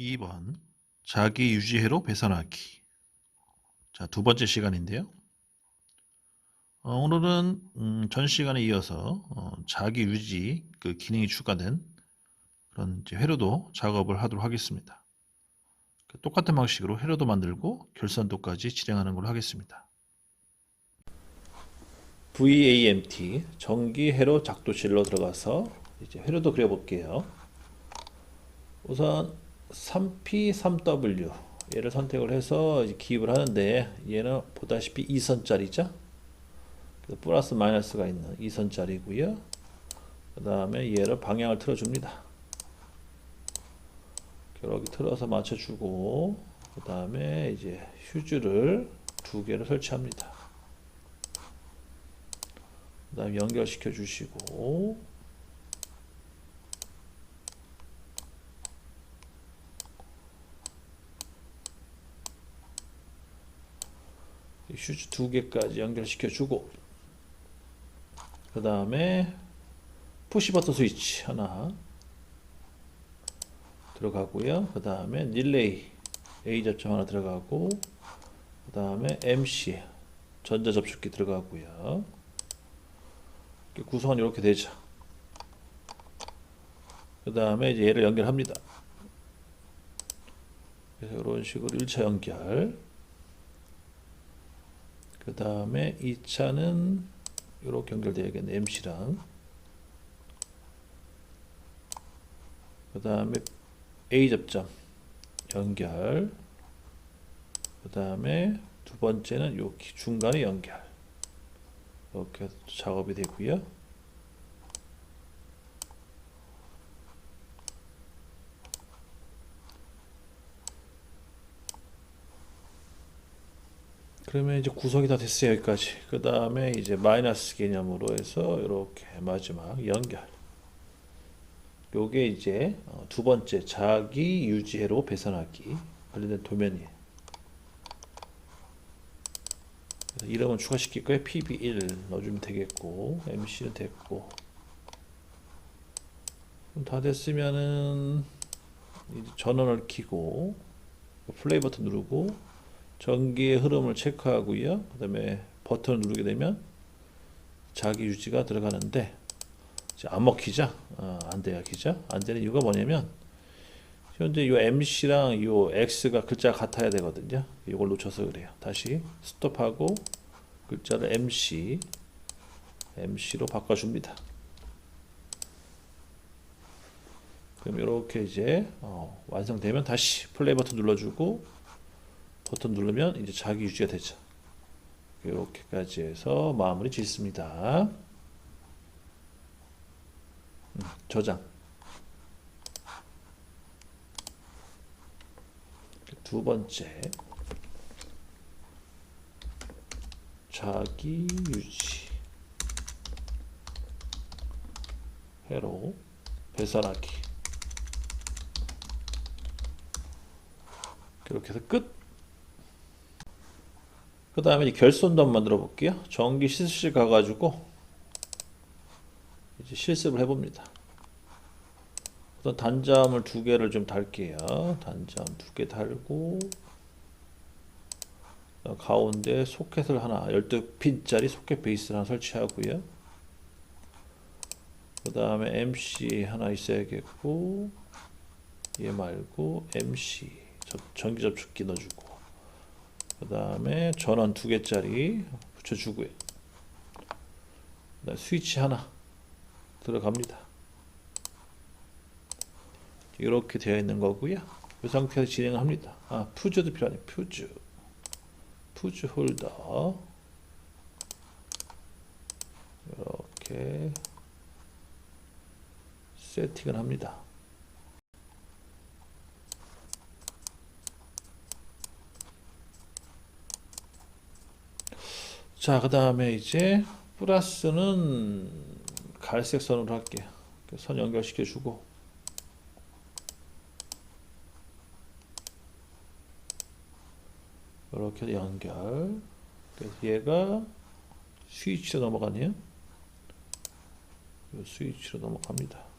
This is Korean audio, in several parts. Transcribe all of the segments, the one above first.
2번 자기 유지회로 배선하기 자, 두 번째 시간인데요. 어, 오늘은 음, 전 시간에 이어서 어, 자기 유지 그 기능이 추가된 그런 회로도 작업을 하도록 하겠습니다. 그 똑같은 방식으로 회로도 만들고 결선도까지 진행하는 걸로 하겠습니다. VAMT 전기 회로 작도실로 들어가서 이제 회로도 그려볼게요. 우선 3P3W 얘를 선택을 해서 기입을 하는데 얘는 보다시피 2선짜리죠. 플러스 마이너스가 있는 2선짜리고요. 그 다음에 얘를 방향을 틀어줍니다. 이렇게 틀어서 맞춰주고 그 다음에 이제 휴즈를 두 개를 설치합니다. 그 다음에 연결시켜 주시고 휴즈 두 개까지 연결시켜 주고 그 다음에 푸시 버튼 스위치 하나 들어가고요. 그 다음에 릴레이 A 접점 하나 들어가고 그 다음에 MC 전자 접촉기 들어가고요. 구성은 이렇게 되죠. 그 다음에 얘를 연결합니다. 그래서 이런 식으로 1차 연결 그 다음에 2차는 이렇게 연결되어야겠네 MC랑. 그 다음에 A 접점 연결. 그 다음에 두 번째는 요 중간에 연결. 이렇게 작업이 되고요 그러면 이제 구성이 다 됐어요 여기까지. 그 다음에 이제 마이너스 개념으로 해서 이렇게 마지막 연결. 요게 이제 어, 두 번째 자기 유지회로 배선하기 관련된 도면이에요. 이름은 추가시킬 거예요. PB1 넣어주면 되겠고 MC는 됐고. 다 됐으면은 전원을 켜고 플레이 버튼 누르고 전기의 흐름을 체크하고요. 그 다음에 버튼을 누르게 되면 자기 유지가 들어가는데 안 먹히죠? 어, 안 돼요, 기죠? 안 되는 이유가 뭐냐면 현재 이 MC랑 이 X가 글자가 같아야 되거든요. 이걸 놓쳐서 그래요. 다시 스톱하고 글자를 MC, MC로 바꿔줍니다. 그럼 이렇게 이제 어, 완성되면 다시 플레이 버튼 눌러주고 버튼 누르면 이제 자기 유지가 되죠. 이렇게까지 해서 마무리 짓습니다. 음, 저장. 두 번째. 자기 유지. 회로 배설하기. 이렇게 해서 끝. 그 다음에 결손도 한번 만들어 볼게요. 전기 실습실 가가지고 이제 실습을 해봅니다. 우선 단점을 두 개를 좀 달게요. 단점 두개 달고 가운데 소켓을 하나 12핀짜리 소켓 베이스를 하나 설치하고요. 그 다음에 MC 하나 있어야겠고 얘 말고 MC 전기 접촉기 넣어주고 그 다음에 전원 두 개짜리 붙여주고요. 스위치 하나 들어갑니다. 이렇게 되어 있는 거고요. 이 상태에서 진행을 합니다. 아, 푸즈도 필요하네. 푸즈. 푸즈 홀더. 이렇게 세팅을 합니다. 자, 그 다음에 이제 플러스는 갈색 선으로 할게요. 선 연결시켜 주고 이렇게 연결. 그래서 얘가 스위치로 넘어가네요. 이 스위치로 넘어갑니다.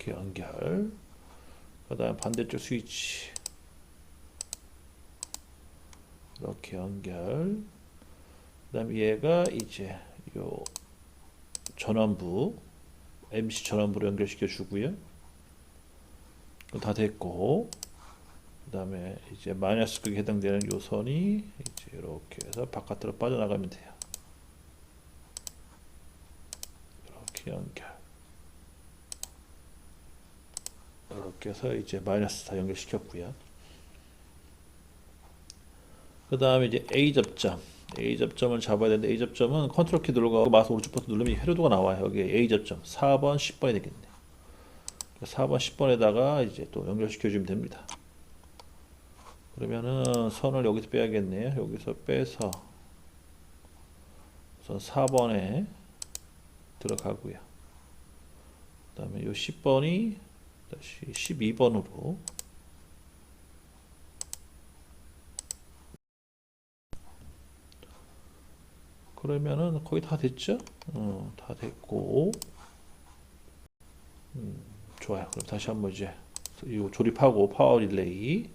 이렇게 연결. 그 다음 반대쪽 스위치 이렇게 연결. 그 다음 얘가 이제 요 전원부 MC 전원부로 연결시켜 주고요. 다 됐고 그 다음에 이제 마이너스 극에 해당되는 요 선이 이제 이렇게 해서 바깥으로 빠져나가면 돼요. 이렇게 연결. 해서 이제 마이너스 다 연결시켰고요. 그 다음에 이제 A 접점. A 접점을 잡아야 되는데 A 접점은 컨트롤 키 누르고 마우스 오른쪽 버튼 누르면 회로도가 나와요. 여기 A 접점 4번, 10번이 되겠네. 4번, 10번에다가 이제 또 연결시켜 주면 됩니다. 그러면은 선을 여기서 빼야겠네요. 여기서 빼서 우선 4번에 들어가고요. 그 다음에 요 10번이 다시 12번으로 그러면은 거의 다 됐죠? 어, 다 됐고 음, 좋아요. 그럼 다시 한번 이제 이 조립하고 파워 릴레이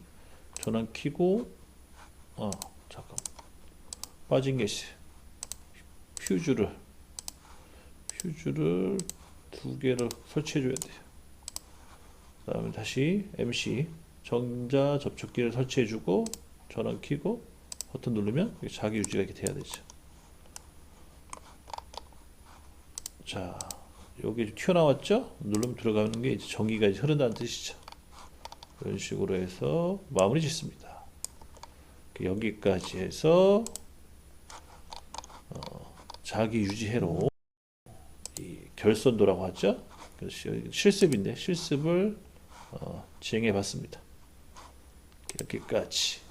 전원 켜고 어 잠깐 빠진 게. 퓨즈를 퓨즈를 두 개를 설치해 줘야 돼요. 그 다음에 다시 MC 정자 접촉기를 설치해 주고 전원 켜고 버튼 누르면 자기 유지가 이렇게 돼야 되죠. 자, 여기 튀어나왔죠? 누르면 들어가는 게 이제 전기가 이제 흐른다는 뜻이죠. 이런 식으로 해서 마무리 짓습니다. 여기까지 해서 어, 자기 유지회로 이 결선도라고 하죠. 실습인데 실습을 어, 진행해 봤습니다. 이렇게까지.